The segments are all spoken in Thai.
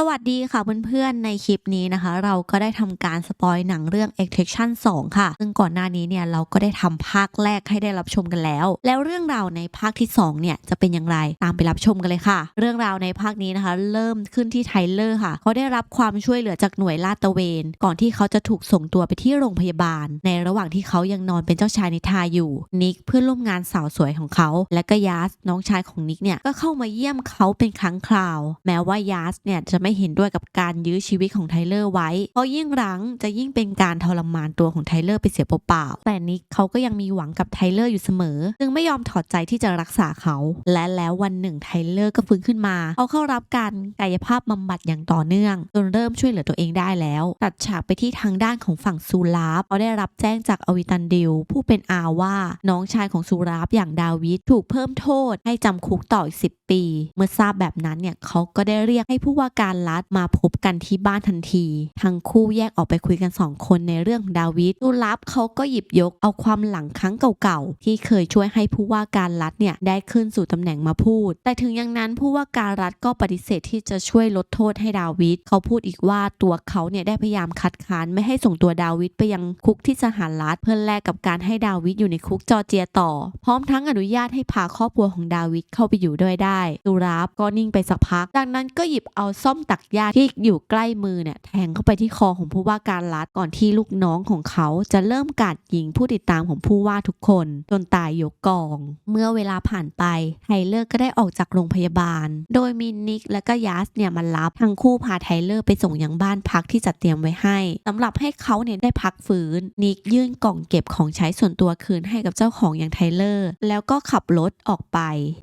สวัสดีค่ะเพื่อนๆ ในคลิปนี้นะคะ เราก็ได้ทำการสปอยหนังเรื่อง Extraction 2 ค่ะ ซึ่งก่อนหน้านี้เนี่ยเราก็ได้ทำภาคแรกให้ได้รับชมกันแล้ว แล้วเรื่องราวในภาคที่ 2 เนี่ยจะเป็นอย่างไรตามไปรับชมกันเลยค่ะ เรื่องราวในภาคนี้นะคะ เริ่มขึ้นที่ไทเลอร์ค่ะ เขาได้รับความช่วยเหลือจากหน่วยลาดตระเวน ก่อนที่เขาจะถูกส่งตัวไปที่โรงพยาบาล ในระหว่างที่เขายังนอนเป็นเจ้าชายนิทาอยู่นิกเพื่อนร่วมงานสาวสวยของเขา และก็ยาสน้องชายของนิกเนี่ยก็เข้ามาเยี่ยมเขาเป็นครั้งคราว แม้ว่ายาสเนี่ยจะไม่ไม่เห็นด้วยกับการยื้อชีวิตของไทเลอร์ไว้ เพราะยิ่งรั้งจะยิ่งเป็นการทรมานตัวของไทเลอร์ไปเสียเปล่าๆแต่นิกเขาก็ยังมีหวังกับไทเลอร์อยู่เสมอ จึงไม่ยอมถอดใจที่จะรักษาเขา และแล้ววันหนึ่งไทเลอร์ก็ฟื้นขึ้นมา เขาเข้ารับการกายภาพบำบัดอย่างต่อเนื่องจนเริ่มช่วยเหลือตัวเองได้แล้ว ตัดฉากไปที่ทางด้านของฝั่งซูลาฟเขาได้รับแจ้งจากอวิตันดิลผู้เป็นอาว่าน้องชายของซูลาฟอย่างดาวิดถูกเพิ่มโทษให้จำคุกต่ออีก10 ปี เมื่อทราบแบบนั้นเนี่ยเขาก็ได้เรียกให้ผู้ว่าการรัฐมาพบกันที่บ้านทันที ทั้งคู่แยกออกไปคุยกันสองคนในเรื่องของดาวิดซูลาฟเขาก็หยิบยกเอาความหลังครั้งเก่าๆ ที่เคยช่วยให้ผู้ว่าการรัฐเนี่ยได้ขึ้นสู่ตำแหน่งมาพูด แต่ถึงอย่างนั้นผู้ว่าการรัฐก็ปฏิเสธที่จะช่วยลดโทษให้ดาวิดเขาพูดอีกว่าตัวเขาเนี่ยได้พยายามคัดค้านไม่ให้ส่งตัวดาวิดไปยังคุกที่สหรัฐเพื่อแลกกับการให้ดาวิดอยู่ในคุกจอร์เจียต่อ พร้อมทั้งอนุญาตให้พาครอบครัวของดาวิดเข้าไปอยู่ด้วยได้ซูราฟก็นิ่งไปสักพัก จากนั้นก็หยิบเอาซ่อมตักหญ้าที่อยู่ใกล้มือเนี่ยแทงเข้าไปที่คอของผู้ว่าการรัฐก่อนที่ลูกน้องของเขาจะเริ่มกาดยิงผู้ติดตามของผู้ว่าทุกคน จนตายยกกอง เมื่อเวลาผ่านไปไทเลอร์ก็ได้ออกจากโรงพยาบาล โดยมีนิกและก็ยัสเนี่ยมารับทั้งคู่พาไทเลอร์ไปส่งยังบ้านพักที่จัดเตรียมไว้ให้สำหรับให้เขาเนี่ยได้พักฟื้น นิกยื่นกล่องเก็บของใช้ส่วนตัวคืนให้กับเจ้าของอย่างไทเลอร์แล้วก็ขับรถออกไป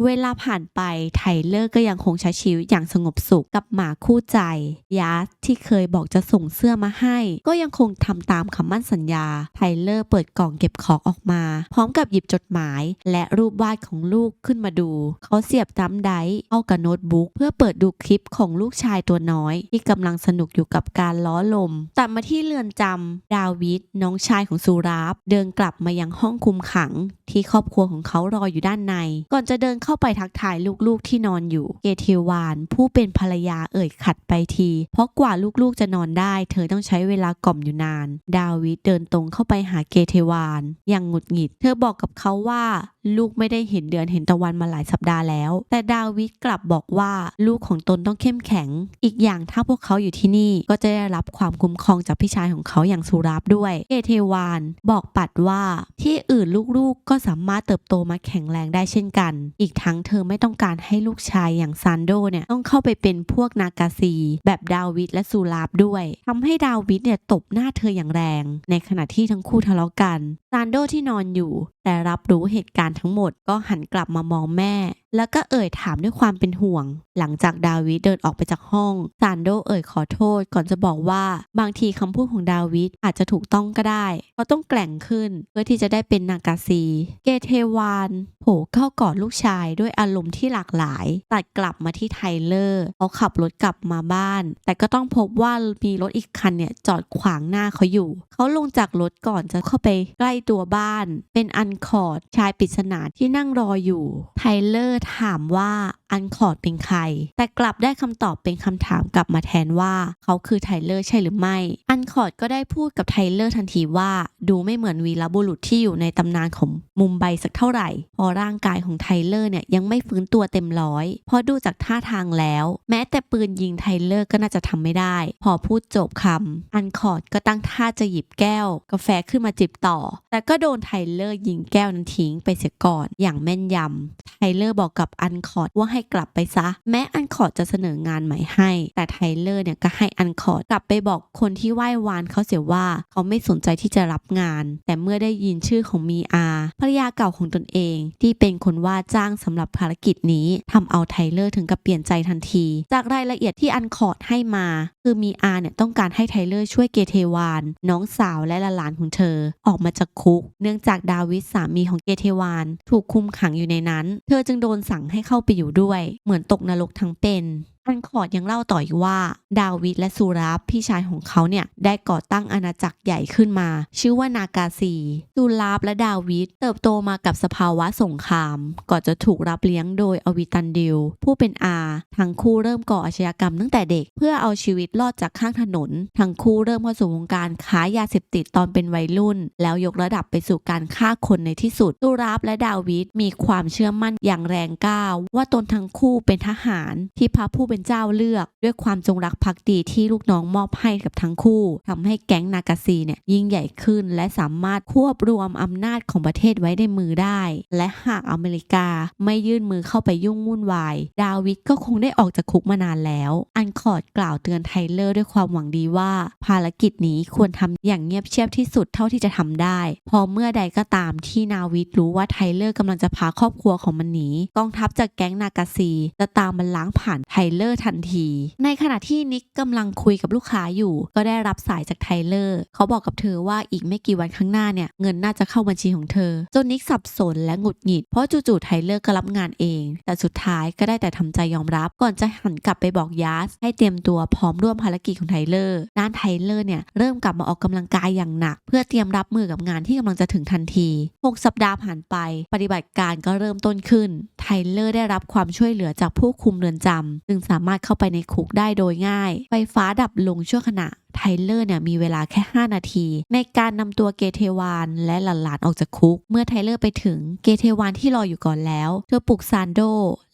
เวลาผ่านไปไทเลอร์ก็ยังคงใช้ชีวิตอย่างสงบสุขกับหมาคู่ใจยัสที่เคยบอกจะส่งเสื้อมาให้ ก็ยังคงทำตามคำมั่นสัญญา ไทเลอร์เปิดกล่องเก็บของออกมา พร้อมกับหยิบจดหมาย และรูปวาดของลูกขึ้นมาดู เขาเสียบจัมไดเข้ากับโน้ตบุ๊กเพื่อเปิดดูคลิปของลูกชายตัวน้อย ที่กำลังสนุกอยู่กับการล้อลม ตัดมาที่เรือนจำดาวิดน้องชายของซูราฟเดินกลับมายังห้องคุมขัง ที่ครอบครัวของเขารออยู่ด้านใน ก่อนจะเดินเข้าไปทักทายลูกๆที่นอนอยู่ เกเทวาน ผู้เป็นภรรยาเอ่ยขัดไปที เพราะกว่าลูกๆจะนอนได้ เธอต้องใช้เวลากล่อมอยู่นาน ดาวิดเดินตรงเข้าไปหาเกเทวาน อย่างหงุดหงิด เธอบอกกับเขาว่า ลูกไม่ได้เห็นเดือนเห็นตะวันมาหลายสัปดาห์แล้ว แต่ดาวิดกลับบอกว่าลูกของตนต้องเข้มแข็ง อีกอย่างถ้าพวกเขาอยู่ที่นี่ก็จะได้รับความคุ้มครองจากพี่ชายของเขาอย่างสุราบด้วยเกเทวานบอกปัดว่าที่อื่นลูกๆก็สามารถเติบโตมาแข็งแรงได้เช่นกัน อีกทั้งเธอไม่ต้องการให้ลูกชายอย่างซานโดเนี่ยต้องเข้าไปเป็นพวกนากาซี แบบดาวิดและสุราบด้วยทำให้ดาวิดเนี่ยตบหน้าเธออย่างแรง ในขณะที่ทั้งคู่ทะเลาะกันซานโดที่นอนอยู่ แต่รับรู้เหตุการณ์ทั้งหมดก็หันกลับมามองแม่ แล้วก็เอ่ยถามด้วยความเป็นห่วง หลังจากดาวิดเดินออกไปจากห้องซานโดเอ่ยขอโทษ ก่อนจะบอกว่าบางทีคำพูดของดาวิดอาจจะถูกต้องก็ได้เขาต้องแกล่งขึ้นเพื่อที่จะได้เป็นนากาซี เกเทวานโผล่เข้ากอดลูกชายด้วยอารมณ์ที่หลากหลาย ตัดกลับมาที่ไทเลอร์เขาขับรถกลับมาบ้าน แต่ก็ต้องพบว่ามีรถอีกคันเนี่ยจอดขวางหน้าเขาอยู่ เขาลงจากรถก่อนจะเข้าไปใกล้ตัวบ้าน เป็นอันคอร์ดชายปริศนาที่นั่งรออยู่ ไทเลอร์ถามว่าอันคอร์ดเป็นใคร แต่กลับได้คำตอบเป็นคำถามกลับมาแทนว่าเขาคือไทเลอร์ใช่หรือไม่ อันคอร์ดก็ได้พูดกับไทเลอร์ทันทีว่า ดูไม่เหมือนวีรบุรุษที่อยู่ในตำนานของมุมไบสักเท่าไหร่ พอร่างกายของไทเลอร์เนี่ยยังไม่ฟื้นตัวเต็มร้อยพราะดูจากท่าทางแล้ว แม้แต่ปืนยิงไทเลอร์ก็น่าจะทำไม่ได้ พอพูดจบคำอันคอร์ดก็ตั้งท่าจะหยิบแก้ว กาแฟขึ้นมาจิบต่อ แต่ก็โดนไทเลอร์ยิงแก้วนั้นทิ้งไปเสียก่อนอย่างแม่นยำไทเลอร์บอกกับอันคอร์ดว่าให้กลับไปซะ แม้อันคอร์ดจะเสนองานใหม่ให้ แต่ไทเลอร์เนี่ยก็ให้อันคอร์ดกลับไปบอกคนที่ไหว้วานเขาเสียว่าเขาไม่สนใจที่จะรับงาน แต่เมื่อได้ยินชื่อของมีอาภรรยาเก่าของตนเอง ที่เป็นคนว่าจ้างสำหรับภารกิจนี้ทำเอาไทเลอร์ถึงกับเปลี่ยนใจทันที จากรายละเอียดที่อันคอร์ดให้มา คือมีอาเนี่ยต้องการให้ไทเลอร์ช่วยเกเทวาน น้องสาวและหลานของเธอ ออกมาจากคุก เนื่องจากดาวิดสามีของเกเทวาน ถูกคุมขังอยู่ในนั้น เธอจึงโดนสั่งให้เข้าไปอยู่ด้วย เหมือนตกนรกทั้งเป็น อันคอร์ดยังเล่าต่ออีกว่า ดาวิดและซูราฟพี่ชายของเขาเนี่ยได้ก่อตั้งอาณาจักรใหญ่ขึ้นมา ชื่อว่านากาซีซูราฟและดาวิดเติบโตมากับสภาวะสงคราม ก่อนจะถูกรับเลี้ยงโดยอวิตันดิลผู้เป็นอาทั้งคู่เริ่มก่ออาชญากรรมตั้งแต่เด็ก เพื่อเอาชีวิตรอดจากข้างถนน ทั้งคู่เริ่มเข้าสู่วงการค้ายาเสพติดตอนเป็นวัยรุ่น แล้วยกระดับไปสู่การฆ่าคนในที่สุดซูราฟและดาวิดมีความเชื่อมั่นอย่างแรงกล้าว่าตนทั้งคู่เป็นทหารที่พระผู้เป็นเจ้าเลือก ด้วยความจงรักภักดีที่ลูกน้องมอบให้กับทั้งคู่ทำให้แก๊งนากาซีเนี่ยยิ่งใหญ่ขึ้น และสามารถควบรวมอำนาจของประเทศไว้ในมือได้ และหากอเมริกาไม่ยื่นมือเข้าไปยุ่งวุ่นวาย ดาวิดก็คงได้ออกจากคุกมานานแล้ว อันคอร์ดกล่าวเตือนไทเลอร์ด้วยความหวังดีว่า ภารกิจนี้ควรทำอย่างเงียบเชียบที่สุดเท่าที่จะทำได้ พอเมื่อใดก็ตามที่นาวิดรู้ว่าไทเลอร์กำลังจะพาครอบครัวของมันหนีกองทัพจากแก๊งนากาซีจะตามมันล้างผ่านไทเลอร์ทันที ในขณะที่นิกกำลังคุยกับลูกค้าอยู่ ก็ได้รับสายจากไทเลอร์ เขาบอกกับเธอว่าอีกไม่กี่วันข้างหน้าเนี่ย เงินน่าจะเข้าบัญชีของเธอ จนนิกสับสนและหงุดหงิด เพราะจู่ๆไทเลอร์ก็รับงานเอง แต่สุดท้ายก็ได้แต่ทำใจยอมรับ ก่อนจะหันกลับไปบอกยาสให้เตรียมตัวพร้อมร่วมภารกิจของไทเลอร์ ด้านไทเลอร์เนี่ยเริ่มกลับมาออกกำลังกายอย่างหนัก เพื่อเตรียมรับมือกับงานที่กำลังจะถึงทันที 6 สัปดาห์ผ่านไป ปฏิบัติการก็เริ่มต้นขึ้น ไทเลอร์ได้รับความช่วยเหลือจากผู้คุมเรือนจำจึงสาามารถเข้าไปในคุกได้โดยง่าย ไฟฟ้าดับลงชั่วขณะ ไทเลอร์เนี่ยมีเวลาแค่ 5 นาที ในการนำตัวเกเทวานและหลานๆออกจากคุก เมื่อไทเลอร์ไปถึงเกเทวานที่รออยู่ก่อนแล้ว เธอปลุกซานโด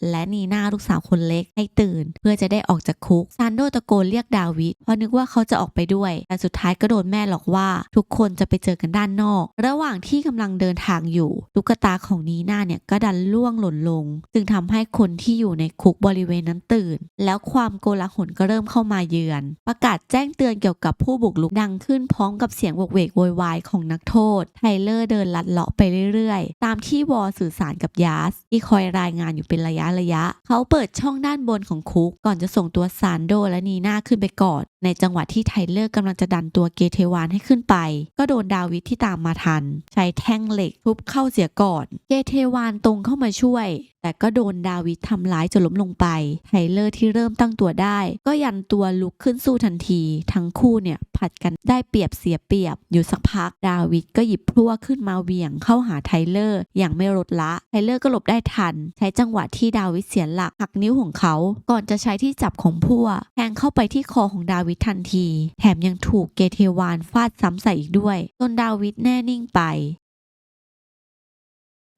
และนีน่าลูกสาวคนเล็กให้ตื่น เพื่อจะได้ออกจากคุกซานโดตะโกนเรียกดาวิดเพราะนึกว่าเขาจะออกไปด้วย แต่สุดท้ายก็โดนแม่หลอกว่า ทุกคนจะไปเจอกันด้านนอก ระหว่างที่กำลังเดินทางอยู่ตุ๊กตาของนีน่าเนี่ยก็ดันล่วงหล่นลง จึงทำให้คนที่อยู่ในคุกบริเวณนั้นตื่น แล้วความโกลาหลก็เริ่มเข้ามาเยือน ประกาศแจ้งเตือนเกี่ยวกับผู้บุกลุกดังขึ้นพร้อมกับเสียงโวกเวกโวยวายของนักโทษ ไทเลอร์เดินลัดเลาะไปเรื่อยๆ ตามที่วอสื่อสารกับยาสที่คอยรายงานอยู่เป็นระยะระยะ เขาเปิดช่องด้านบนของคุกก่อนจะส่งตัวซานโดและนีน่าขึ้นไปก่อน ในจังหวะที่ไทเลอร์กำลังจะดันตัวเกเทวานให้ขึ้นไป ก็โดนดาวิดที่ตามมาทัน ใช้แท่งเหล็กทุบเข้าเสียก่อน เกเทวานตรงเข้ามาช่วย แต่ก็โดนดาวิดทำร้ายจนล้มลงไป ไทเลอร์ที่เริ่มตั้งตัวได้ ก็ยันตัวลุกขึ้นสู้ทันที ทั้งคู่เนี่ยผัดกันได้เปรียบเสียเปรียบ อยู่สักพัก ดาวิดก็หยิบพลั่วขึ้นมาเวี่ยงเข้าหาไทเลอร์อย่างไม่ลดละ ไทเลอร์ก็หลบได้ทัน ใช้จังหวะที่ดาวิดเสียหลักหักนิ้วของเขา ก่อนจะใช้ที่จับของพลั่วแทงเข้าไปที่คอของดาวิดทันที แถมยังถูกเกเทวานฟาดซ้ำใส่อีกด้วย จนดาวิดแน่นิ่งไป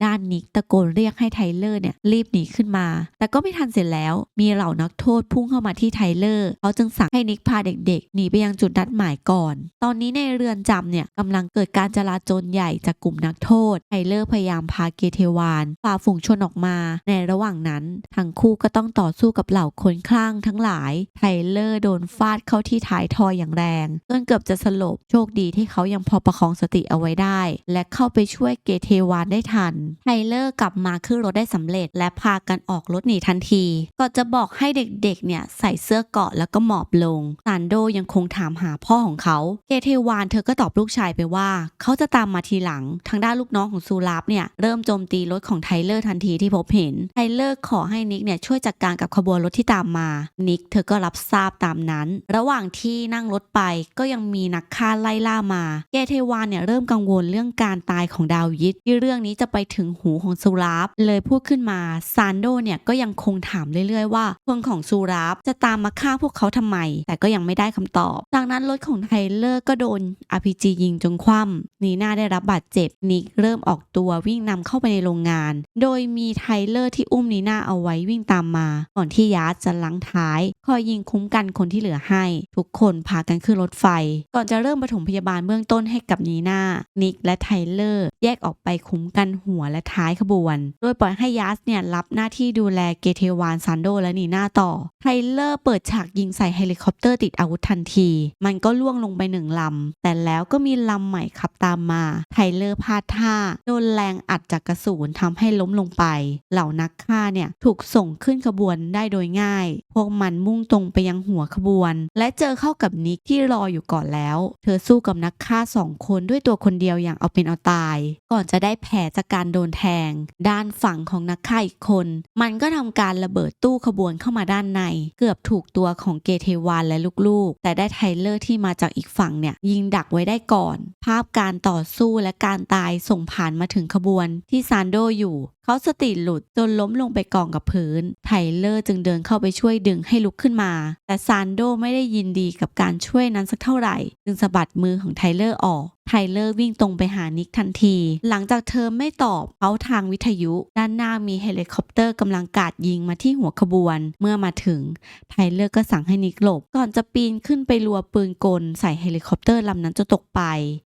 ด้านนิกตะโกนเรียกให้ไทเลอร์เนี่ยรีบหนีขึ้นมา แต่ก็ไม่ทันเสร็จแล้ว มีเหล่านักโทษพุ่งเข้ามาที่ไทเลอร์เขาจึงสั่งให้นิกพาเด็กๆ หนีไปยังจุดนัดหมายก่อน ตอนนี้ในเรือนจำเนี่ยกำลังเกิดการจลาจลใหญ่จากกลุ่มนักโทษ ไทเลอร์พยายามพาเกเทวานฝ่าฝูงชนออกมา ในระหว่างนั้นทั้งคู่ก็ต้องต่อสู้กับเหล่าคนคลั่งทั้งหลาย ไทเลอร์โดนฟาดเข้าที่ท้ายทอยอย่างแรงจนเกือบจะสลบ โชคดีที่เขายังพอประคองสติเอาไว้ได้ และเข้าไปช่วยเกเทวานได้ทันไทเลอร์กลับมาขึ้นรถได้สำเร็จ และพากันออกรถหนีทันทีก็จะบอกให้เด็กๆเนี่ยใส่เสื้อเกาะแล้วก็หมอบลงซานโดยังคงถามหาพ่อของเขา เกเทวานเธอก็ตอบลูกชายไปว่า เขาจะตามมาทีหลัง ทางด้านลูกน้องของซูราฟเนี่ยเริ่มโจมตีรถของไทเลอร์ทันทีที่พบเห็น ไทเลอร์ขอให้นิกเนี่ยช่วยจัดการกับขบวนรถที่ตามมา นิกเธอก็รับทราบตามนั้น ระหว่างที่นั่งรถไปก็ยังมีนักฆ่าไล่ล่ามา เกเทวานเนี่ยเริ่มกังวลเรื่องการตายของดาวิดที่เรื่องนี้จะไปถึงหูของซูราฟเลยพูดขึ้นมาซานโดเนี่ยก็ยังคงถามเรื่อยๆว่าพวกของซูราฟจะตามมาฆ่าพวกเขาทำไม แต่ก็ยังไม่ได้คำตอบ จากนั้นรถของไทเลอร์ก็โดน RPG ยิงจนคว่ำนีน่าได้รับบาดเจ็บนิกเริ่มออกตัววิ่งนำเข้าไปในโรงงาน โดยมีไทเลอร์ที่อุ้มนีน่าเอาไว้วิ่งตามมา ก่อนที่ยาร์ดจะลังท้าย คอยยิงคุ้มกันคนที่เหลือให้ ทุกคนพากันขึ้นรถไฟ ก่อนจะเริ่มปฐมพยาบาลเบื้องต้นให้กับนีน่านิกและไทเลอร์ แยกออกไปคุ้มกันหัวและท้ายขบวน โดยปล่อยให้ยาร์ดเนี่ยรับหน้าที่ดูแลเกเทวานซานโดและนีน่าต่อไทเลอร์เปิดฉากยิงใส่เฮลิคอปเตอร์ติดอาวุธทันที มันก็ล่วงลงไปหนึ่งลำ แต่แล้วก็มีลำใหม่ขับตามมา ไทเลอร์พลาดท่า โดนแรงอัดจากกระสุนทำให้ล้มลงไป เหล่านักฆ่าเนี่ยถูกส่งขึ้นขบวนได้โดยง่าย พวกมันมุ่งตรงไปยังหัวขบวน และเจอเข้ากับนิกที่รออยู่ก่อนแล้ว เธอสู้กับนักฆ่าสองคนด้วยตัวคนเดียวอย่างเอาเป็นเอาตาย ก่อนจะได้แผลจากการโดนแทง ด้านฝั่งของนักฆ่าอีกคน มันก็ทำการระเบิดตู้ขบวนเข้ามาด้านใน เกือบถูกตัวของเกเทวานและลูกๆ แต่ได้ไทเลอร์ที่มาจากอีกฝั่งเนี่ยยิงดักไว้ได้ก่อน ภาพการต่อสู้และการตายส่งผ่านมาถึงขบวนที่ซานโดอยู่ เขาสติหลุดจนล้มลงไปกองกับพื้น ไทเลอร์จึงเดินเข้าไปช่วยดึงให้ลุกขึ้นมา แต่ซานโดไม่ได้ยินดีกับการช่วยนั้นสักเท่าไหร่ จึงสะบัดมือของไทเลอร์ออก ไทเลอร์วิ่งตรงไปหานิกทันที หลังจากเธอไม่ตอบเขาทางวิทยุ ด้านหน้ามีเฮลิคอปเตอร์กำลังกาดยิงมาที่หัวขบวน เมื่อมาถึง ไทเลอร์ก็สั่งให้นิกหลบ ก่อนจะปีนขึ้นไปรัวปืนกลใส่เฮลิคอปเตอร์ลำนั้นจะตกไป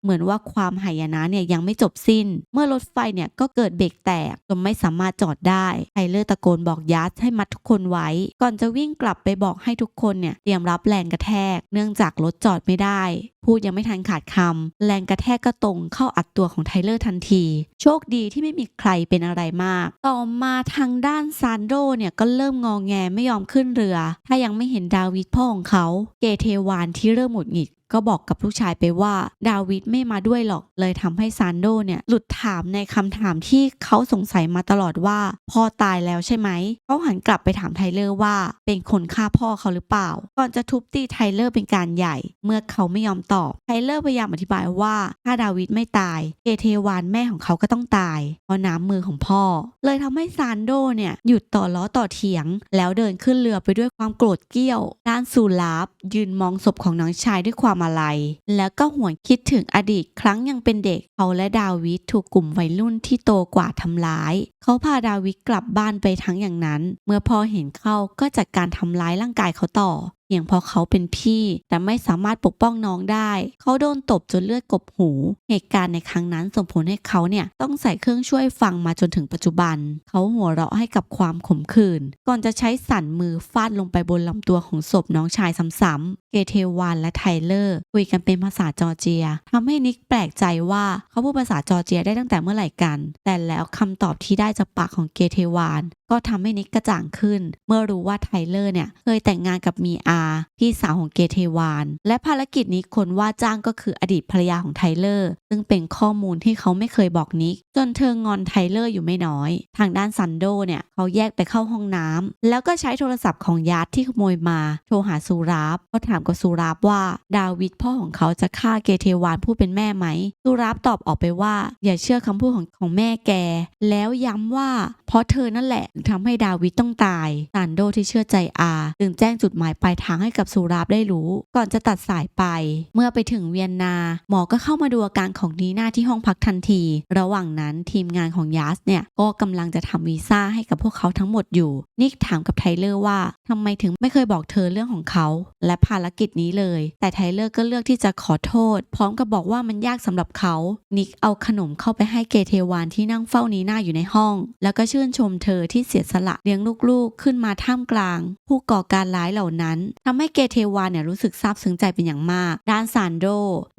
เหมือนว่าความหายนะเนี่ยยังไม่จบสิ้น เมื่อรถไฟเนี่ยก็เกิดเบรกแตกจนไม่สามารถจอดได้ไทเลอร์ตะโกนบอกยัสให้มัดทุกคนไว้ ก่อนจะวิ่งกลับไปบอกให้ทุกคนเนี่ยเตรียมรับแรงกระแทก เนื่องจากรถจอดไม่ได้ พูดยังไม่ทันขาดคำแรงกระแทกก็ตรงเข้าอัดตัวของไทเลอร์ทันที โชคดีที่ไม่มีใครเป็นอะไรมาก ต่อมาทางด้านซานโดเนี่ยก็เริ่มงองแงไม่ยอมขึ้นเรือ ถ้ายังไม่เห็นดาวิดพ่อของเขา เกเทวานที่เริ่มหงุดหงิด ก็บอกกับลูกชายไปว่า ดาวิดไม่มาด้วยหรอก เลยทำให้ซานโดเนี่ยหลุดถามในคำถามที่เขาสงสัยมาตลอดว่า พ่อตายแล้วใช่ไหม เขาหันกลับไปถามไทเลอร์ว่า เป็นคนฆ่าพ่อเขาหรือเปล่า ก่อนจะทุบตีไทเลอร์เป็นการใหญ่ เมื่อเขาไม่ยอมตอบ ไทเลอร์พยายามอธิบายว่าถ้าดาวิดไม่ตายเอเทวานแม่ของเขาก็ต้องตาย เพราะน้ำมือของพ่อ เลยทำให้ซานโดเนี่ยหยุดต่อล้อต่อเถียง แล้วเดินขึ้นเรือไปด้วยความโกรธเกี้ยวด้านซูลาฟยืนมองศพของน้องชายด้วยความาลัย แล้วก็หวนคิดถึงอดีตครั้งยังเป็นเด็กเขาและดาวิดถูกกลุ่มวัยรุ่นที่โตกว่าทำร้าย เขาพาดาวิดกลับบ้านไปทั้งอย่างนั้น เมื่อพ่อเห็นเข้าก็จัดการทำร้ายร่างกายเขาต่อเพียงเพราะเขาเป็นพี่ แต่ไม่สามารถปกป้องน้องได้ เขาโดนตบจนเลือดกบหู เหตุการณ์ในครั้งนั้นส่งผลให้เขาเนี่ยต้องใส่เครื่องช่วยฟังมาจนถึงปัจจุบัน เขาหัวเราะให้กับความขมขื่นก่อนจะใช้สั่นมือฟาดลงไปบนลำตัวของศพน้องชายซ้ำๆเกเทวานและไทเลอร์คุยกันเป็นภาษาจอร์เจียทำให้นิกแปลกใจว่าเขาพูดภาษาจอร์เจียได้ตั้งแต่เมื่อไหร่กัน แต่แล้วคำตอบที่ได้จากปากของเกเทวานก็ทำให้นิกกระจ่างขึ้น เมื่อรู้ว่าไทเลอร์เนี่ยเคยแต่งงานกับมีอาพี่สาวของเกเทวาน และภารกิจนี้คนว่าจ้างก็คืออดีตภรรยาของไทเลอร์ ซึ่งเป็นข้อมูลที่เขาไม่เคยบอกนิก จนเธองอนไทเลอร์อยู่ไม่น้อย ทางด้านซันโดเนี่ยเขาแยกไปเข้าห้องน้ำแล้วก็ใช้โทรศัพท์ของยาร์ดที่ขโมยมา โทรหาซูราฟเขาถามกับซูราฟว่า ดาวิดพ่อของเขาจะฆ่าเกเทวานผู้เป็นแม่ไหมซูราฟตอบออกไปว่า อย่าเชื่อคำพูดของของแม่แก แล้วย้ำว่าเพราะเธอนั่นแหละถึงทำให้ดาวิดต้องตายซานโดที่เชื่อใจอาจึงแจ้งจุดหมายปลายทางให้กับซูราฟได้รู้ ก่อนจะตัดสายไป เมื่อไปถึงเวียนนา หมอก็เข้ามาดูอาการของนีน่าที่ห้องพักทันที ระหว่างนั้นทีมงานของยาสเนี่ยก็กำลังจะทำวีซ่าให้กับพวกเขาทั้งหมดอยู่ นิกถามกับไทเลอร์ว่าทำไมถึงไม่เคยบอกเธอเรื่องของเขา และภารกิจนี้เลย แต่ไทเลอร์ก็เลือกที่จะขอโทษ พร้อมกับบอกว่ามันยากสำหรับเขา นิกเอาขนมเข้าไปให้เกเทวานที่นั่งเฝ้านีน่าอยู่ในห้อง แล้วก็ชื่นชมเธอที่เสียสละเลี้ยงลูกๆ ขึ้นมาท่ามกลาง ผู้ก่อการร้ายเหล่านั้นทำให้เกเทวานเนี่ยรู้สึกซาบซึ้งใจเป็นอย่างมาก ด้านซานโด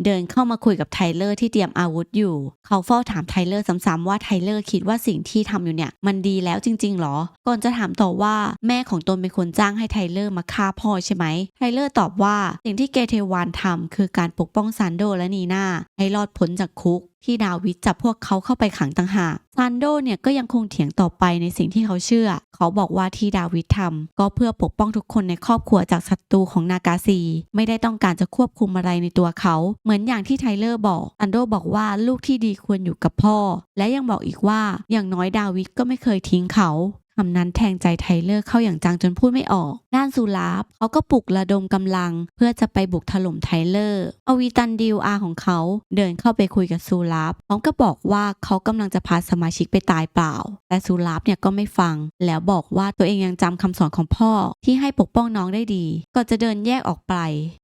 เดินเข้ามาคุยกับไทเลอร์ที่เตรียมอาวุธอยู่ เขาเฝ้าถามไทเลอร์ซ้ำๆว่าไทเลอร์คิดว่าสิ่งที่ทำอยู่เนี่ย มันดีแล้วจริงๆหรอ ก่อนจะถามต่อว่าแม่ของตนเป็นคนจ้างให้ไทเลอร์มาฆ่าพ่อใช่ไหมไทเลอร์ตอบว่าสิ่งที่เกเทวานทำคือการปกป้องซานโดและนีน่าให้รอดพ้นจากคุกที่ดาวิดจับพวกเขาเข้าไปขังต่างหากซันโดเนี่ยก็ยังคงเถียงต่อไปในสิ่งที่เขาเชื่อ เขาบอกว่าที่ดาวิดทำก็เพื่อปกป้องทุกคนในครอบครัวจากศัตรูของนากาซี ไม่ได้ต้องการจะควบคุมอะไรในตัวเขา เหมือนอย่างที่ไทเลอร์บอกซันโดบอกว่าลูกที่ดีควรอยู่กับพ่อ และยังบอกอีกว่าอย่างน้อยดาวิดก็ไม่เคยทิ้งเขา คำนั้นแทงใจไทเลอร์เข้าอย่างจังจนพูดไม่ออก ด้านซูลาฟเขาก็ปลุกระดมกำลัง เพื่อจะไปบุกถล่มไทเลอร์ อวีตันดิวอาของเขาเดินเข้าไปคุยกับซูลาฟพร้อมกับบอกว่าเขากำลังจะพาสมาชิกไปตายเปล่า แต่ซูลาฟเนี่ยก็ไม่ฟัง แล้วบอกว่าตัวเองยังจำคำสอนของพ่อที่ให้ปกป้องน้องได้ดี ก็จะเดินแยกออกไป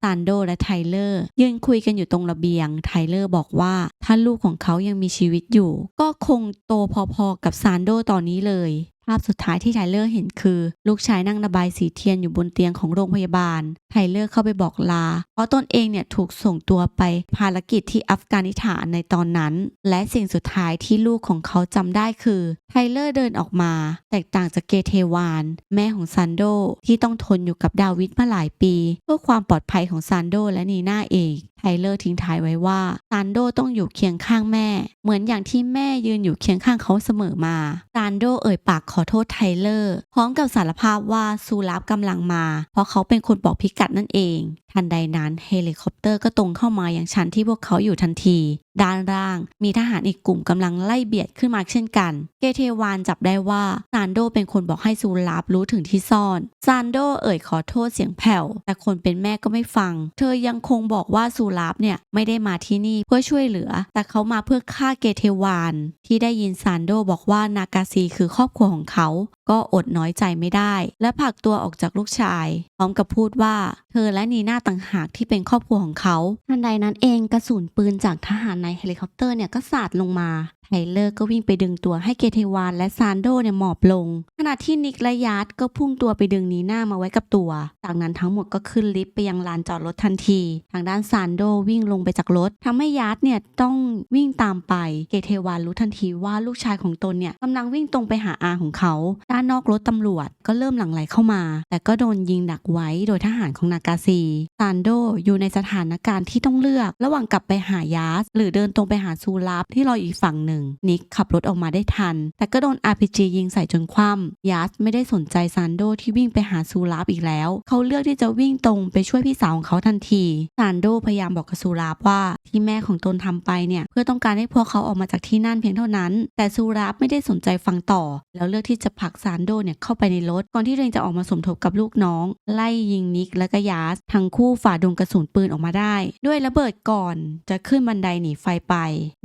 ซานโดและไทเลอร์ ยืนคุยกันอยู่ตรงระเบียง ไทเลอร์บอกว่าถ้าลูกของเขายังมีชีวิตอยู่ ก็คงโตพอๆกับซานโดตอนนี้เลย ภาพสุดท้ายที่ไทเลอร์เห็นคือ ลูกชายนั่งระบายสีเทียนอยู่บนเตียงของโรงพยาบาล ไทเลอร์เข้าไปบอกลา เพราะตนเองเนี่ยถูกส่งตัวไปภารกิจที่อัฟกานิสถานในตอนนั้น และสิ่งสุดท้ายที่ลูกของเขาจำได้คือ ไทเลอร์เดินออกมา แตกต่างจากเกเทวาน แม่ของซันโด ที่ต้องทนอยู่กับดาวิดมาหลายปี เพื่อความปลอดภัยของซันโดและนีน่าเองไทเลอร์ทิ้งท้ายไว้ว่าซานโดต้องอยู่เคียงข้างแม่ เหมือนอย่างที่แม่ยืนอยู่เคียงข้างเขาเสมอมาซานโดเอ่ยปากขอโทษไทเลอร์ พร้อมกับสารภาพว่าซูรับกำลังมา เพราะเขาเป็นคนบอกพิกัดนั่นเอง ทันใดนั้นเฮลิคอปเตอร์ก็ตรงเข้ามาอย่างชั้นที่พวกเขาอยู่ทันทีด้านล่าง มีทหารอีกกลุ่มกำลังไล่เบียดขึ้นมาเช่นกัน เกเทวานจับได้ว่าซานโดเป็นคนบอกให้ซูรับรู้ถึงที่ซ่อนซานโดเอ่ยขอโทษเสียงแผ่ว แต่คนเป็นแม่ก็ไม่ฟัง เธอยังคงบอกว่าซูรับเนี่ยไม่ได้มาที่นี่เพื่อช่วยเหลือ แต่เขามาเพื่อฆ่าเกเทวาน ที่ได้ยินซานโดบอกว่านากาซีคือครอบครัวของเขา ก็อดน้อยใจไม่ได้ และผลักตัวออกจากลูกชาย พร้อมกับพูดว่า เธอและนีน่าต่างหากที่เป็นครอบครัวของเขาทันใดนั้นเองกระสุนปืนจากทหารในเฮลิคอปเตอร์เนี่ยก็สาดลงมาไทเลอร์ก็วิ่งไปดึงตัวให้เกเทวานและซานโดเนี่ยหมอบลง ขณะที่นิกและยาร์ดก็พุ่งตัวไปดึงนีน่ามาไว้กับตัว จากนั้นทั้งหมดก็ขึ้นลิฟต์ไปยังลานจอดรถทันที ทางด้านซานโดวิ่งลงไปจากรถทำให้ยาร์ดเนี่ยต้องวิ่งตามไป เกเทวานรู้ทันทีว่าลูกชายของตนเนี่ยกำลังวิ่งตรงไปหาอาของเขา ด้านนอกรถตำรวจก็เริ่มหลั่งไหลเข้ามา แต่ก็โดนยิงดักไว้โดยทหารของนากาซีซานโดอยู่ในสถานการณ์ที่ต้องเลือก ระหว่างกลับไปหายาสหรือเดินตรงไปหาซูลาฟที่รออีกฝั่งหนึ่งนิกขับรถออกมาได้ทัน แต่ก็โดน RPG ยิงใส่จนคว่ำยาสไม่ได้สนใจซานโดที่วิ่งไปหาซูลาฟอีกแล้ว เขาเลือกที่จะวิ่งตรงไปช่วยพี่สาวของเขาทันทีซานโดพยายามบอกกับซูลาฟว่าที่แม่ของตนทำไปเนี่ยเพื่อต้องการให้พวกเขาออกมาจากที่นั่นเพียงเท่านั้น แต่ซูราฟไม่ได้สนใจฟังต่อ แล้วเลือกที่จะผลักซานโดเนี่ยเข้าไปในรถก่อนที่เองจะออกมาสมทบกับลูกน้อง ไล่ยิงนิกและก็ยาสทั้งคู่ฝ่าดงกระสุนปืนออกมาได้ ด้วยระเบิดก่อนจะขึ้นบันไดหนีไฟไป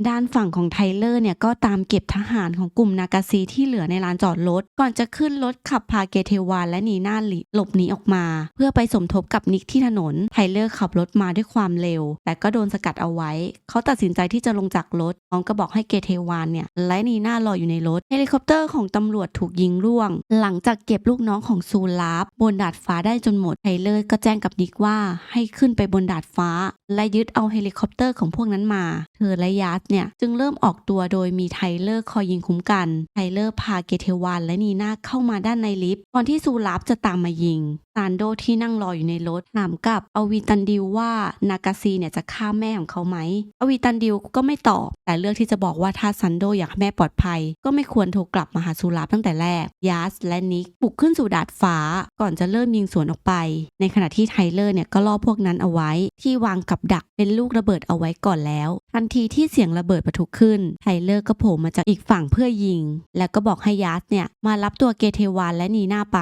ด้านฝั่งของไทเลอร์เนี่ยก็ตามเก็บทหารของกลุ่มนากาซีที่เหลือในลานจอดรถ ก่อนจะขึ้นรถขับพาเกเทวานและนีน่าหลีหลบหนีออกมา เพื่อไปสมทบกับนิกที่ถนน ไทเลอร์ขับรถมาด้วยความเร็ว แต่ก็โดนสกัดเอาไว้ เขาตัดสินใจที่จะลงจากรถพร้อมก็บอกให้เกเทวานเนี่ยและนีน่ารออยู่ในรถ เฮลิคอปเตอร์ของตำรวจถูกยิงร่วง หลังจากเก็บลูกน้องของซูลาฟบนดาดฟ้าได้จนหมด ไทเลอร์ก็แจ้งกับนิกว่าให้ขึ้นไปบนดาดฟ้า และยึดเอาเฮลิคอปเตอร์ของพวกนั้นมา เธอและยาสเนี่ยจึงเริ่มออกตัวโดยมีไทเลอร์คอยยิงคุ้มกัน ไทเลอร์พาเกเทวานและนีนาเข้ามาด้านในลิฟต์ก่อนที่ซูลับจะตามมายิง ซานโดที่นั่งรออยู่ในรถถามกับอวีตันดิวว่านากาซีเนี่ยจะฆ่าแม่ของเขาไหมอวีตันดิวก็ไม่ตอบ แต่เลือกที่จะบอกว่าถ้าซันโดอยากให้แม่ปลอดภัย ก็ไม่ควรโทรกลับมาหาซูลาฟตั้งแต่แรกยาสและนิกบุกขึ้นสู่ดาดฟ้า ก่อนจะเริ่มยิงสวนออกไป ในขณะที่ไทเลอร์เนี่ยก็ล่อพวกนั้นเอาไว้ ที่วางกับดักเป็นลูกระเบิดเอาไว้ก่อนแล้ว ทันทีที่เสียงระเบิดปะทุขึ้นไทเลอร์ก็โผล่มาจากอีกฝั่งเพื่อยิง แล้วก็บอกให้ยาสเนี่ยมารับตัวเกเทวานและนีน่าไป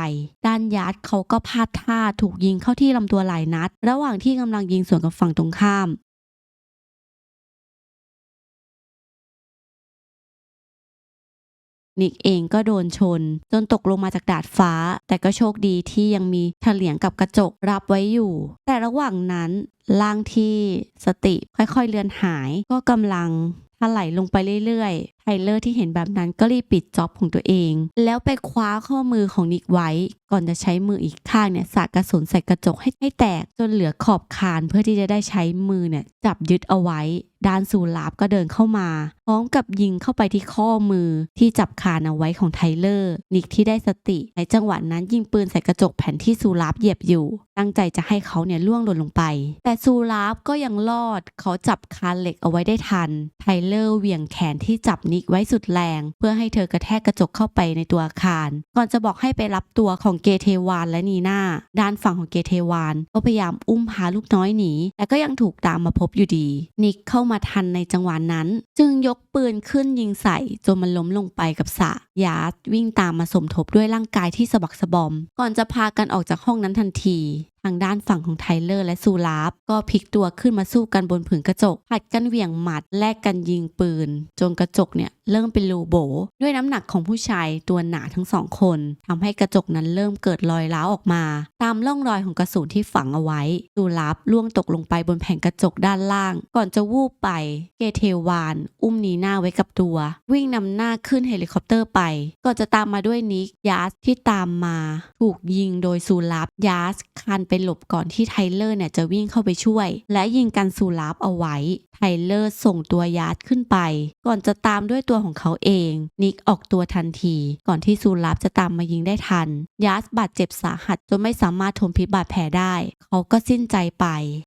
ด้านยาสเขาก็พลาดท่าถูกยิงเข้าที่ลำตัวหลายนัด ระหว่างที่กำลังยิงสวนกับฝั่งตรงข้ามนิกเองก็โดนชน จนตกลงมาจากดาดฟ้า แต่ก็โชคดีที่ยังมีเฉลียงกับกระจกรับไว้อยู่ แต่ระหว่างนั้นร่างที่สติค่อยๆเลือนหาย ก็กำลังถลายลงไปเรื่อยๆ ไทเลอร์ที่เห็นแบบนั้นก็รีบปิดจ็อบของตัวเอง แล้วไปคว้าข้อมือของนิกไว้ ก่อนจะใช้มืออีกข้างเนี่ยสาดกระสุนใส่กระจกให้ให้แตกจนเหลือขอบคานเพื่อที่จะได้ใช้มือเนี่ยจับยึดเอาไว้ ด้านซูลาบก็เดินเข้ามา พร้อมกับยิงเข้าไปที่ข้อมือที่จับคานเอาไว้ของไทเลอร์ นิกที่ได้สติ ในจังหวะนั้นยิงปืนใส่กระจกแผ่นที่ซูลาบเหยียบอยู่ ตั้งใจจะให้เขาเนี่ยล่วงหล่นลงไป แต่ซูลาบก็ยังรอด เขาจับคานเหล็กเอาไว้ได้ทัน ไทเลอร์เหวี่ยงแขนที่จับนิกไว้สุดแรง เพื่อให้เธอกระแทกกระจกเข้าไปในตัวอาคาร ก่อนจะบอกให้ไปรับตัวของเกเทวานและนีนาด้านฝั่งของเกเทวานก็พยายามอุ้มพาลูกน้อยหนีแต่ก็ยังถูกตามมาพบอยู่ดี นิกเข้ามาทันในจังหวะนั้น จึงยกปืนขึ้นยิงใส่จนมันล้มลงไปกับสระ ยาร์ดวิ่งตามมาสมทบด้วยร่างกายที่สะบักสะบอม ก่อนจะพากันออกจากห้องนั้นทันที ทางด้านฝั่งของไทเลอร์และซูลาฟก็พลิกตัวขึ้นมาสู้กันบนผืนกระจกผัดกันเหวี่ยงหมัดแลกกันยิงปืน จนกระจกเนี่ยเริ่มเป็นรูโบ ด้วยน้ำหนักของผู้ชายตัวหนาทั้งสองคนทำให้กระจกนั้นเริ่มเกิดรอยร้าวออกมา ตามร่องรอยของกระสุนที่ฝังเอาไว้ซูลาฟล่วงตกลงไปบนแผ่นกระจกด้านล่าง ก่อนจะวูบไป เกเทวาน อุ้มนีน่าไว้กับตัว วิ่งนำหน้าขึ้นเฮลิคอปเตอร์ไปก็จะตามมาด้วยนิกยาสที่ตามมา ถูกยิงโดยซูลับยาสคานไปหลบก่อนที่ไทเลอร์เนี่ยจะวิ่งเข้าไปช่วย และยิงกันซูลับเอาไว้ไทเลอร์ส่งตัวยาสขึ้นไป ก่อนจะตามด้วยตัวของเขาเอง นิกออกตัวทันที ก่อนที่ซูลับจะตามมายิงได้ทัน ยาสบาดเจ็บสาหัสจนไม่สามารถทนพิษบาดแผลได้ เขาก็สิ้นใจไป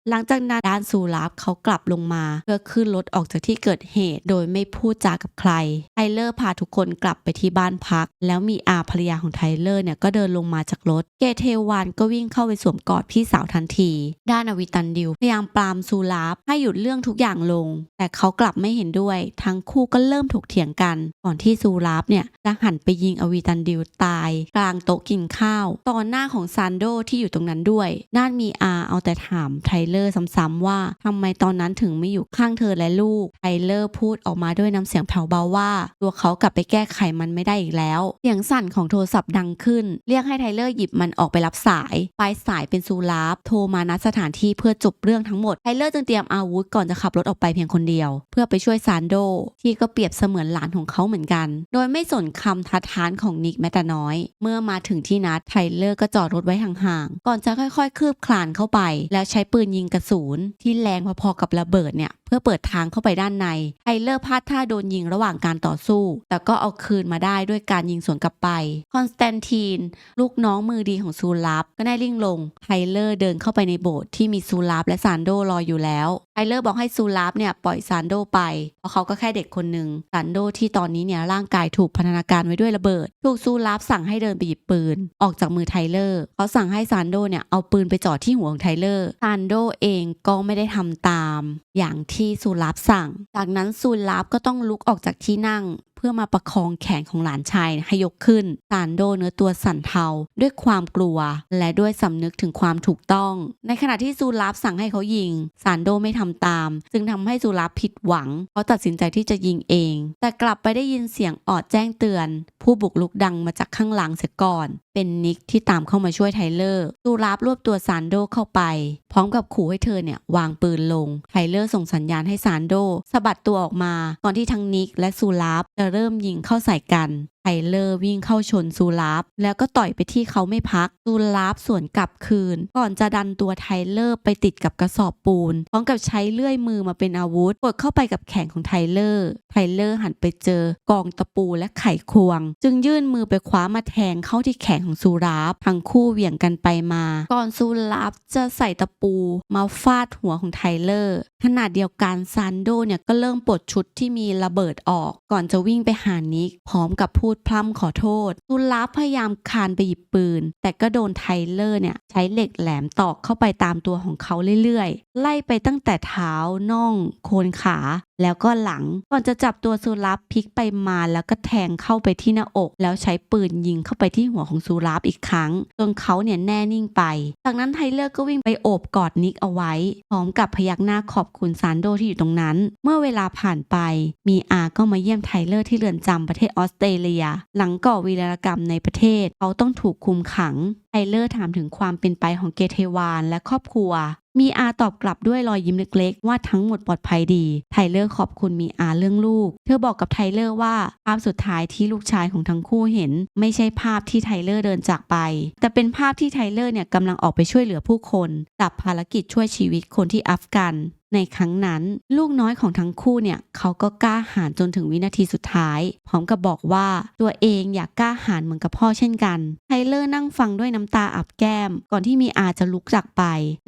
หลังจากนั้นด้านซูลับเขากลับลงมาเพื่อขึ้นรถออกจากที่เกิดเหตุ โดยไม่พูดจากับใครไทเลอร์พาทุกคนกลับไปที่บ้านพัก แล้วมีอาภรรยาของไทเลอร์เนี่ยก็เดินลงมาจากรถ เกเทวานก็วิ่งเข้าไปสวมกอดพี่สาวทันที ด้านอวิตันดิวพยายามปรามซูลาฟให้หยุดเรื่องทุกอย่างลง แต่เขากลับไม่เห็นด้วย ทั้งคู่ก็เริ่มถกเถียงกัน ก่อนที่ซูลาฟเนี่ยจะหันไปยิงอวิตันดิวตาย กลางโต๊ะกินข้าวตอนหน้าของซานโดที่อยู่ตรงนั้นด้วยด้านมีอาเอาแต่ถามไทเลอร์ซ้ำๆว่าทำไมตอนนั้นถึงไม่อยู่ข้างเธอและลูกไทเลอร์พูดออกมาด้วยน้ำเสียงแผ่วเบาว่า ตัวเขากลับไปแก้ไขมันไม่ได้อีกแล้วเสียงสั่นของโทรศัพท์ดังขึ้น เรียกให้ไทเลอร์หยิบมันออกไปรับสาย ปลายสายเป็นซูลาฟโทรมานัดสถานที่เพื่อจบเรื่องทั้งหมดไทเลอร์จึงเตรียมอาวุธก่อนจะขับรถออกไปเพียงคนเดียว เพื่อไปช่วยซานโด ที่ก็เปรียบเสมือนหลานของเขาเหมือนกัน โดยไม่สนคำทัดทานของนิกแม้แต่น้อย เมื่อมาถึงที่นัดไทเลอร์ก็จอดรถไว้ห่างๆก่อนจะค่อย ๆ คืบคลานเข้าไป แล้วใช้ปืนยิงกระสุนที่แรงพอๆกับระเบิดเนี่ยเพื่อเปิดทางเข้าไปด้านในไทเลอร์พลาดท่าโดนยิงระหว่างการต่อสู้ แต่ก็เอาคืนมาได้ด้วยการยิงสวนกลับไป คอนสแตนทีน ลูกน้องมือดีของซูลับ ก็ได้ลิ่งลง ไทเลอร์เดินเข้าไปในโบสถ์ที่มีซูลับและซานโดรออยู่แล้วไทเลอร์บอกให้ซูลับเนี่ยปล่อยซานโดไปเพราะเขาก็แค่เด็กคนหนึ่งซานโดที่ตอนนี้เนี่ยร่างกายถูกพันธนาการไว้ด้วยระเบิด ถูกซูลับสั่งให้เดินไปหยิบปืน ออกจากมือไทเลอร์เขาสั่งให้ซานโดเนี่ยเอาปืนไปจ่อที่หัวของไทเลอร์ซานโดเองก็ไม่ได้ทำตาม อย่างที่ซูลับสั่ง จากนั้นซูลับก็ต้องลุกออกจากที่นั่ง เพื่อมาประคองแขนของหลานชายให้ยกขึ้นซานโดเนื้อตัวสั่นเทาด้วยความกลัว และด้วยสำนึกถึงความถูกต้อง ในขณะที่ซูลับสั่งให้เขายิงซานโดไม่ทำตาม จึงทำให้ซูลับผิดหวัง เขาตัดสินใจที่จะยิงเอง แต่กลับไปได้ยินเสียงออดแจ้งเตือน ผู้บุกลุกดังมาจากข้างหลังเสียก่อน เป็นนิกที่ตามเข้ามาช่วยไทเลอร์ซูลับรวบตัวซานโดเข้าไป พร้อมกับขู่ให้เธอเนี่ยวางปืนลง ไทเลอร์ส่งสัญญาณให้ซานโดสะบัดตัวออกมา ก่อนที่ทั้งนิกและซูลับจะเริ่มยิงเข้าใส่กันไทเลอร์วิ่งเข้าชนซูลาฟแล้วก็ต่อยไปที่เขาไม่พักซูลาฟสวนกลับคืน ก่อนจะดันตัวไทเลอร์ไปติดกับกระสอบปูน พร้อมกับใช้เลื่อยมือมาเป็นอาวุธกดเข้าไปกับแขนของไทเลอร์ไทเลอร์หันไปเจอกองตะปูและไขควง จึงยื่นมือไปคว้ามาแทงเข้าที่แขนของซูลาฟทั้งคู่เหวี่ยงกันไปมา ก่อนซูลาฟจะใส่ตะปูมาฟาดหัวของไทเลอร์ขณะเดียวกันซานโดเนี่ยก็เริ่มปลดชุดที่มีระเบิดออก ก่อนจะวิ่งไปหานิกพร้อมกับพูดพร่ำขอโทษตุลาพยายามคานไปหยิบปืน แต่ก็โดนไทเลอร์เนี่ยใช้เหล็กแหลมตอกเข้าไปตามตัวของเขาเรื่อยๆ ไล่ไปตั้งแต่เท้าน่อง โคนขา แล้วก็หลัง ก่อนจะจับตัวซูลับพลิกไปมาแล้วก็แทงเข้าไปที่หน้าอก แล้วใช้ปืนยิงเข้าไปที่หัวของซูลับอีกครั้งจนเขาเนี่ยแน่นิ่งไป จากนั้นไทเลอร์ก็วิ่งไปโอบกอดนิกเอาไว้ พร้อมกับพยักหน้าขอบคุณซานโดที่อยู่ตรงนั้น เมื่อเวลาผ่านไป มีอาก็มาเยี่ยมไทเลอร์ที่เรือนจำประเทศออสเตรเลีย หลังก่อวีรกรรมในประเทศ เขาต้องถูกคุมขังไทเลอร์ถามถึงความเป็นไปของเกเทวานและครอบครัว มีอาตอบกลับด้วยรอยยิ้มเล็กๆ ว่าทั้งหมดปลอดภัยดี ไทเลอร์ขอบคุณมีอาเรื่องลูก เธอบอกกับไทเลอร์ว่าภาพสุดท้ายที่ลูกชายของทั้งคู่เห็น ไม่ใช่ภาพที่ไทเลอร์เดินจากไป แต่เป็นภาพที่ไทเลอร์เนี่ยกำลังออกไปช่วยเหลือผู้คนจับภารกิจช่วยชีวิตคนที่อัฟกัน ในครั้งนั้น ลูกน้อยของทั้งคู่เนี่ยเขาก็กล้าหาญจนถึงวินาทีสุดท้าย พร้อมกับบอกว่าตัวเองอยากกล้าหาญเหมือนกับพ่อเช่นกันไทเลอร์นั่งฟังด้วยน้ำตาอับแก้ม ก่อนที่มีอาจะลุกจากไป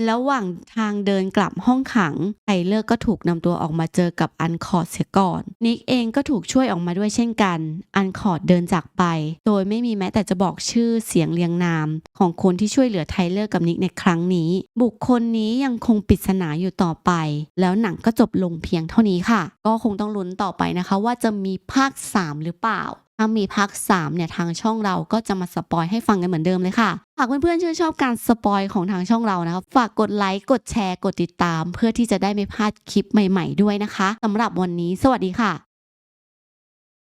แล้วระหว่างทางเดินกลับห้องขังไทเลอร์ก็ถูกนำตัวออกมาเจอกับอันคอร์ดเสียก่อน นิกเองก็ถูกช่วยออกมาด้วยเช่นกัน อันคอร์ดเดินจากไป โดยไม่มีแม้แต่จะบอกชื่อเสียงเรียงนาม ของคนที่ช่วยเหลือไทเลอร์กับนิกในครั้งนี้ บุคคลนี้ยังคงปริศนาอยู่ต่อไปแล้วหนังก็จบลงเพียงเท่านี้ค่ะ ก็คงต้องลุ้นต่อไปนะคะ ว่าจะมีภาค 3 หรือเปล่า ถ้ามีภาค 3 เนี่ยทางช่องเราก็จะมาสปอยให้ฟังกันเหมือนเดิมเลยค่ะหากเพื่อนๆชื่นชอบการสปอยของทางช่องเรานะคะฝากกดไลค์ กดแชร์ กดติดตาม เพื่อที่จะได้ไม่พลาดคลิปใหม่ๆด้วยนะคะสำหรับวันนี้ สวัสดีค่ะ